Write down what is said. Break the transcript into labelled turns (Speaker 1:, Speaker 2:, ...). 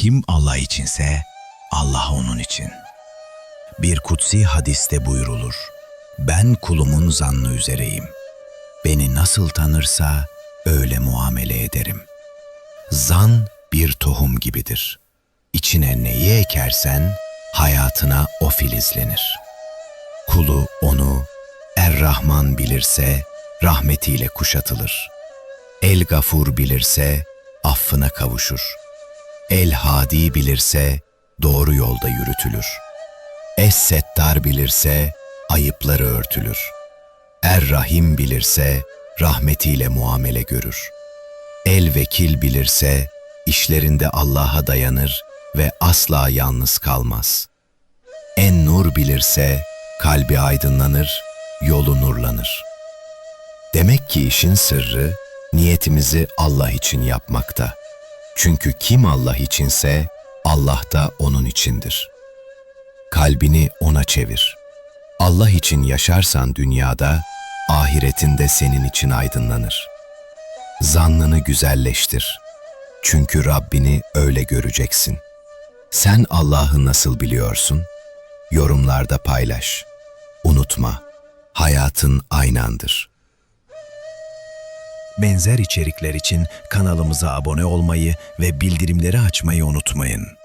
Speaker 1: Kim Allah içinse Allah onun için. Bir kutsi hadiste buyrulur. Ben kulumun zannı üzereyim. Beni nasıl tanırsa öyle muamele ederim. Zan bir tohum gibidir. İçine neyi ekersen hayatına o filizlenir. Kulu onu Er-Rahman bilirse rahmetiyle kuşatılır. El Gafur bilirse affına kavuşur. El Hadi bilirse doğru yolda yürütülür. Es-Settar bilirse ayıpları örtülür. Er-Rahim bilirse rahmetiyle muamele görür. El Vekil bilirse işlerinde Allah'a dayanır ve asla yalnız kalmaz. En Nur bilirse kalbi aydınlanır, yolu nurlanır. Demek ki işin sırrı niyetimizi Allah için yapmakta. Çünkü kim Allah içinse Allah da onun içindir. Kalbini ona çevir. Allah için yaşarsan dünyada, ahiretinde senin için aydınlanır. Zannını güzelleştir. Çünkü Rabbini öyle göreceksin. Sen Allah'ı nasıl biliyorsun? Yorumlarda paylaş. Unutma, hayatın aynandır. Benzer içerikler için kanalımıza abone olmayı ve bildirimleri açmayı unutmayın.